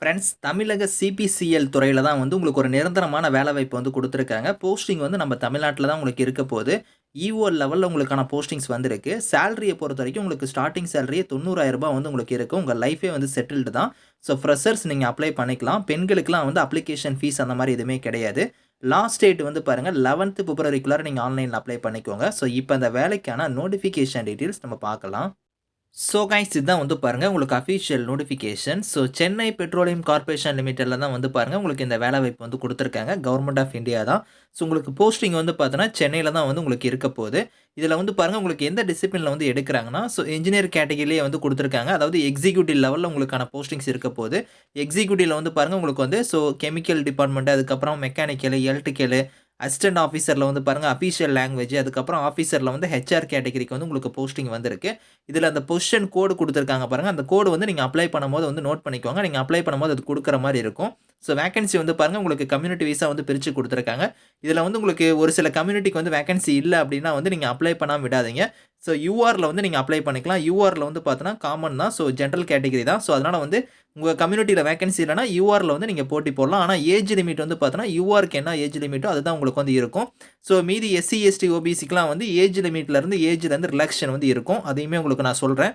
Friends தமிழக CPCL துறையில் தான் வந்து உங்களுக்கு ஒரு நிரந்தரமான வேலைவாய்ப்பு வந்து கொடுத்துருக்காங்க. போஸ்டிங் வந்து நம்ம தமிழ்நாட்டில் தான் உங்களுக்கு இருக்க போகுது. இஓ லெவலில் உங்களுக்கான போஸ்டிங்ஸ் வந்திருக்கு. சேலரியை பொறுத்த வரைக்கும் உங்களுக்கு ஸ்டார்டிங் சேலரியே தொண்ணூறாயிரம் ரூபாய் வந்து உங்களுக்கு இருக்கும் உங்கள் லைஃபே வந்து செட்டில்டு தான். ஸோ ஃப்ரெஷர்ஸ் நீங்கள் அப்ளை பண்ணிக்கலாம். பெண்களுக்குலாம் வந்து அப்ளிகேஷன் ஃபீஸ் அந்த மாதிரி எதுவுமே கிடையாது. லாஸ்ட் டேட் வந்து பாருங்கள் லெவன்த்து பிப்ரவரிக்குள்ளார நீங்கள் ஆன்லைனில் அப்ளை பண்ணிக்கோங்க. ஸோ இப்போ அந்த வேலைக்கான நோட்டிஃபிகேஷன் டீட்டெயில்ஸ் நம்ம பார்க்கலாம். ஸோ கைஸ் இதுதான் வந்து பாருங்கள் உங்களுக்கு official notification so Chennai petroleum corporation லிமிட்டடில் தான் வந்து பாருங்கள் உங்களுக்கு இந்த வேலை வாய்ப்பு வந்து கொடுத்துருக்காங்க. கவர்மெண்ட் ஆஃப் இந்தியா தான். ஸோ உங்களுக்கு போஸ்டிங் வந்து பார்த்தோன்னா சென்னையில் தான் வந்து உங்களுக்கு இருக்க போகுது. இதில் வந்து பாருங்கள் உங்களுக்கு எந்த டிசிப்ளினில் வந்து எடுக்கிறாங்கன்னா ஸோ இன்ஜினியர் கேட்டகிரிலேயே வந்து கொடுத்துருக்காங்க. அதாவது எக்ஸிக்யூட்டிவ் லெவலில் உங்களுக்கான போஸ்டிங்ஸ் இருக்க போகுது. எக்ஸிக்யூட்டிவில் வந்து பாருங்கள் உங்களுக்கு வந்து ஸோ கெமிக்கல் டிபார்ட்மெண்ட் அதுக்கப்புறம் மெக்கானிக்கல் எலக்ட்ரிக்கல் அசிஸ்டன்ட் ஆஃபீஸரில் வந்து பாருங்கள் அஃபீஷியல் லாங்குவேஜ் அதுக்கப்புறம் ஆஃபீஸரில் வந்து ஹெச்ஆர் கேட்டகரிக்கு வந்து உங்களுக்கு போஸ்டிங் வந்திருக்கு. இதில் அந்த பொசிஷன் கோடு கொடுத்துருக்காங்க பாருங்கள் அந்த கோடு வந்து நீங்கள் அப்ளை பண்ணும்போது வந்து நோட் பண்ணிக்கோங்க. நீங்கள் அப்ளை பண்ணும்போது அது கொடுக்குற மாதிரி இருக்கும். ஸோ வேகன்சி வந்து பாருங்கள் உங்களுக்கு கம்யூனிட்டி வைஸாக வந்து பிரித்து கொடுத்துருக்காங்க. இதில் வந்து உங்களுக்கு ஒரு சில கம்யூனிட்டிக்கு வந்து வேகன்சி இல்லை அப்படின்னா வந்து நீங்கள் அப்ளை பண்ணாமல் விடாதீங்க. ஸோ யூஆரில் வந்து நீங்கள் அப்ளை பண்ணிக்கலாம். யூஆரில் வந்து பார்த்தோன்னா காமன் தான். ஸோ ஜென்ரல் கேட்டகரி தான். ஸோ அதனால் வந்து உங்கள் கம்யூனிட்டியில் வேகன்சி இல்லைனா யூஆரில் வந்து நீங்கள் போட்டி போடலாம். ஆனால் ஏஜ் லிமிட் வந்து பார்த்தோன்னா யூஆருக்கு என்ன ஏஜ் லிமிட்டோ அதுதான் உங்களுக்கு வந்து இருக்கும். ஸோ மீதி எஸ்சி எஸ்டி ஓபிசிக்கெலாம் வந்து ஏஜ் லிமிட்லேருந்து ஏஜ்லேருந்து ரிலாக்ஷன் வந்து இருக்கும். அதையுமே உங்களுக்கு நான் சொல்கிறேன்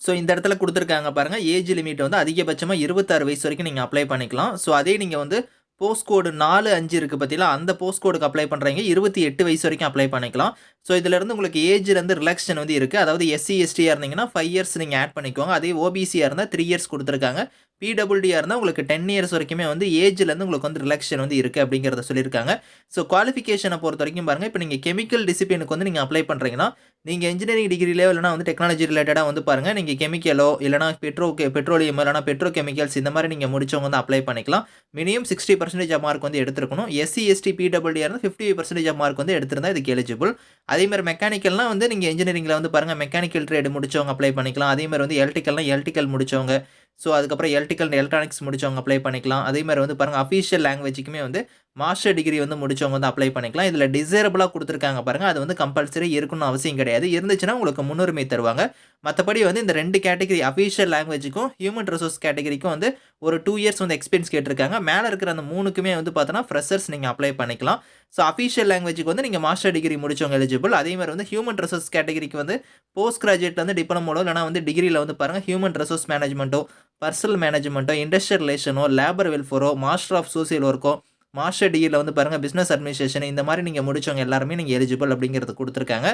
ஸோ இந்த இடத்துல கொடுத்துருக்காங்க பாருங்கள் ஏஜ் லிமிட் வந்து அதிகபட்சமாக இருபத்தாறு வயசு வரைக்கும் நீங்கள் அப்ளை பண்ணிக்கலாம். ஸோ அதே நீங்கள் வந்து போஸ்ட் கோடு நாலு அஞ்சு இருக்குது பார்த்தீங்களா அந்த போஸ்ட் கோடுக்கு அப்ளை பண்ணுறீங்க இருபத்தி எட்டு வயசு வரைக்கும் அப்ளை பண்ணிக்கலாம். ஸோ இதிலேருந்து உங்களுக்கு ஏஜ்லேருந்து ரிலாக்ஷன் வந்து இருக்குது அதாவது எஸ்சி எஸ்டியாக இருந்தீங்கன்னா ஃபைவ் இயர்ஸ் நீங்கள் ஆட் பண்ணிக்கோங்க. அதே ஓபிசியாக இருந்தால் த்ரீ இயர்ஸ் கொடுத்துருக்காங்க. பிடபிள்டியாக இருந்தால் உங்களுக்கு டென் இயர்ஸ் வரைக்குமே வந்து ஏஜ்லேருந்து உங்களுக்கு வந்து ரிலாக்ஷன் வந்து இருக்குது அப்படிங்கிறத சொல்லியிருக்காங்க. ஸோ குவாலிஃபிகேஷனை பொறுத்த வரைக்கும் பாருங்கள் இப்போ நீங்கள் கெமிக்கல் டிசிப்ளினுக்கு வந்து நீங்கள் அப்ளை பண்ணுறீங்கன்னா நீங்கள் இன்ஜினியரிங் டிகிரிலையோ இல்லைனா வந்து டெக்னாலஜி ரிலேட்டடாக வந்து பாருங்கள் நீங்கள் கெமிக்கலோ இல்லைனா பெட்ரோ பெட்ரோலியம் இல்லைனா பெட்ரோ கெமிக்கல்ஸ் இந்த மாதிரி நீங்கள் முடிச்சவங்க வந்து அப்ளை பண்ணிக்கலாம். மினிமம் சிக்ஸ்டி பர்சன்டேஜ் மார்க் வந்து எடுத்துருக்கணும். எஸ்சி எஸ்டி பிடபிள்யூ இருந்து ஃபிஃப்டி பர்சன்டேஜ் மார்க் வந்து எடுத்திருந்தா இதுக்கு எலிஜிபிள் அதேமாதிரி மெக்கானிக்கல்னால் வந்து நீங்கள் இன்ஜினியரிங்கில் வந்து பாருங்கள் மெக்கானிக்கல் ட்ரேடு முடிச்சவங்க அப்ளை பண்ணிக்கலாம். அதேமாதிரி வந்து எலக்ட்ரிக்கல்னால் எலக்ட்ரிக்கல் முடிச்சவங்க. ஸோ அதுக்கப்புறம் எலக்ட்ரிக்கல் எலக்ட்ரானிக்ஸ் முடிச்சவங்க அப்ளை பண்ணிக்கலாம். அதே மாதிரி வந்து பாருங்கள் அஃபீஷியல் லாங்குவேஜுக்குமே வந்து மாஸ்டர் டிகிரி வந்து முடிச்சவங்க வந்து அப்ளை பண்ணிக்கலாம். இதில் டிசேரபிளாக கொடுத்துருக்காங்க பாருங்கள் அது வந்து கம்பல்சரி இருக்கணும்னு அவசியம் கிடையாது. இருந்துச்சுன்னா உங்களுக்கு முன்னுரிமை தருவாங்க. மற்றபடி வந்து இந்த ரெண்டு கேட்டகரி அஃபீஷியல் லாங்குவேஜுக்கும் ஹியூமன் ரிசோர்ஸ் கேட்டகரிக்கும் வந்து ஒரு டூ இயர்ஸ் வந்து எக்ஸ்பீரியன்ஸ் கேட்டிருக்காங்க. மேலே இருக்கிற அந்த மூணுக்குமே வந்து பார்த்தோன்னா ஃப்ரெஷர்ஸ் நீங்கள் அப்ளை பண்ணிக்கலாம். ஸோ அஃபீஷியல் லாங்குவேஜுக்கு வந்து நீங்கள் மாஸ்டர் டிகிரி முடிச்சவங்க எலிஜிபிள் அதே மாதிரி வந்து ஹியூமன் ரிசோர்ஸ் கேட்டகரிக்கு வந்து போஸ்ட் கிராஜுவேட் வந்து டிப்ளமோடோ இல்லைனா வந்து டிகிரியில் வந்து பாருங்கள் ஹியூமன் ரிசோர்ஸ் மேனேஜ்மெண்ட்டோ பர்சனல் மேனேஜ்மெண்ட்டோ இண்டஸ்ட்ரியல் ரிலேஷனோ லேபர் வெல்ஃபேரோ மாஸ்டர் ஆஃப் சோசியல் ஒர்க்கோ மாஸ்டர் டிகிரியில் வந்து பாருங்கள் பிஸ்னஸ் அட்மினிஸ்ட்ரேஷன் இந்த மாதிரி நீங்கள் முடிச்சவங்க எல்லாருமே நீங்கள் எலிஜிபிள் அப்படிங்கிறது கொடுத்துருக்காங்க.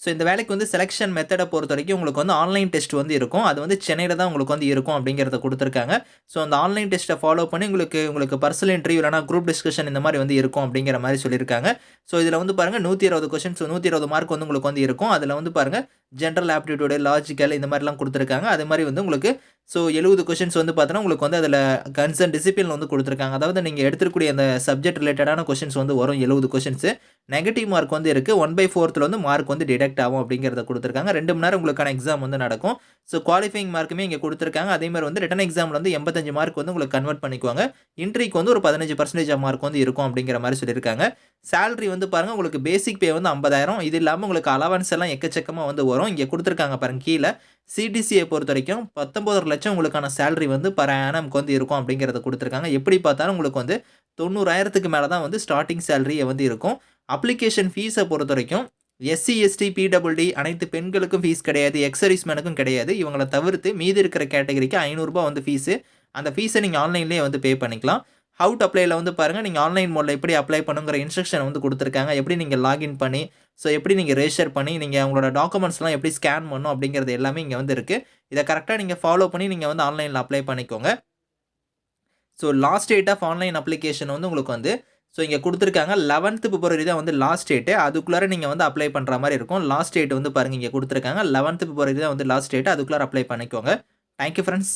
ஸோ இந்த வேலைக்கு வந்து செலெக்ஷன் மெத்தடை பொறுத்த வரைக்கும் உங்களுக்கு வந்து ஆன்லைன் டெஸ்ட் வந்து இருக்கும். அது வந்து சென்னையில் தான் உங்களுக்கு வந்து இருக்கும் அப்படிங்கிறத கொடுத்துருக்காங்க. ஸோ அந்த ஆன்லைன் டெஸ்ட்டை ஃபாலோ பண்ணி உங்களுக்கு உங்களுக்கு பர்சனல் இன்டர்வியூ இல்லைனா குரூப் டிஸ்கஷன் இந்த மாதிரி வந்து இருக்கும் அப்படிங்கிற மாதிரி சொல்லியிருக்காங்க. ஸோ இதில் வந்து பாருங்கள் நூற்றி இருபது கொஸ்டின்ஸ் நூற்றி இருபது மார்க் வந்து உங்களுக்கு வந்து இருக்கும். அதில் வந்து பாருங்கள் ஜென்ரல் ஆப்டிடியூடு லாஜிக்கல் இந்த மாதிரிலாம் கொடுத்துருக்காங்க. அது மாதிரி வந்து உங்களுக்கு ஸோ எழுபது கொஷின்ஸ் வந்து பார்த்தோன்னா உங்களுக்கு வந்து அதில் கன்சர்ன் டிசிப்ளின் வந்து கொடுத்துருக்காங்க. அதாவது நீங்கள் எடுத்துக்கூடிய அந்த சப்ஜெக்ட் ரிலேட்டடான கொஷின்ஸ் வந்து வரும் எழுபது கொஷின்ஸு நெகட்டிவ் மார்க் வந்து இருக்குது ஒன் பை ஃபோர்த்தில் வந்து மார்க் வந்து டிடெக்ட் ஆகும் அப்படிங்கிறத கொடுத்துருக்காங்க. ரெண்டு மணி நேரம் உங்களுக்கான எக்ஸாம் வந்து நடக்கும். ஸோ குவாலிஃபைங் மார்க்குமே இங்கே கொடுத்துருக்காங்க. அதே மாதிரி வந்து ரிட்டன் எக்ஸாமில் வந்து எண்பத்தஞ்சு மார்க் வந்து உங்களுக்கு கன்வெர்ட் பண்ணிக்குவாங்க. இன்ட்ரிக்கு வந்து ஒரு பதினஞ்சு பர்சன்டேஜ் மார்க் வந்து இருக்கும் அப்படிங்கிற மாதிரி சொல்லியிருக்காங்க. சேலரி வந்து பாருங்கள் உங்களுக்கு பேசிக் பே வந்து ஐம்பதாயிரம். இது இல்லாமல் உங்களுக்கு அலவன்ஸ் எல்லாம் எக்கச்சக்கமாக வந்து வரும். இங்கே கொடுத்துருக்காங்க பாருங்க கீழே. சிடிசியை பொறுத்த வரைக்கும் பத்தொம்பது லட்சம் உங்களுக்கான சேலரி வந்து பர் ஆனம்க்கு வந்து இருக்கும் அப்படிங்கிறத கொடுத்துருக்காங்க. எப்படி பார்த்தாலும் உங்களுக்கு வந்து தொண்ணூறாயிரத்துக்கு மேலே தான் வந்து ஸ்டார்டிங் சேலரியை வந்து இருக்கும். அப்ளிகேஷன் ஃபீஸை பொறுத்த வரைக்கும் எஸ்சி எஸ்டி பிடபிள்டி அனைத்து பெண்களுக்கும் ஃபீஸ் கிடையாது எக்ஸர்வீஸ்மேனுக்கும் கிடையாது. இவங்களை தவிர்த்து மீதி இருக்கிற கேட்டகரிக்கு ஐநூறுரூபா வந்து ஃபீஸு அந்த ஃபீஸை நீங்கள் ஆன்லைன்லேயே வந்து பே பண்ணிக்கலாம். ஹவுட் அப்ளைல வந்து பாருங்கள் நீங்கள் ஆன்லைன் மோடில் எப்படி அப்ளை பண்ணுங்கிற இன்ஸ்ட்ரக்ஷன் வந்து கொடுத்துருக்காங்க. எப்படி நீங்கள் லாகின் பண்ணி ஸோ எப்படி நீங்கள் ரெஜிஸ்டர் பண்ணி நீங்கள் உங்களோட டாக்குமெண்ட்ஸ்லாம் எப்படி ஸ்கேன் பண்ணும் அப்படிங்கிறது எல்லாமே இங்கே வந்து இருக்குது இதை கரெக்டாக நீங்கள் ஃபாலோ பண்ணி நீங்கள் வந்து ஆன்லைனில் அப்ளை பண்ணிக்கோங்க. So last date of online application வந்து உங்களுக்கு வந்து ஸோ இங்கே கொடுத்துருக்காங்க லெவன்த்து பிப்ரவரி தான் வந்து லாஸ்ட் டேட்டு அதுக்குள்ளார நீங்கள் வந்து அப்ளை பண்ணுற மாதிரி இருக்கும். லாஸ்ட் டேட் வந்து பாருங்கள் இங்கே கொடுத்துருக்காங்க லெவன்த்து பிப்ரவரி தான் வந்து லாஸ்ட் டேட்டு அதுக்குள்ளார அப்ளை பண்ணிக்கோங்க. Thank you friends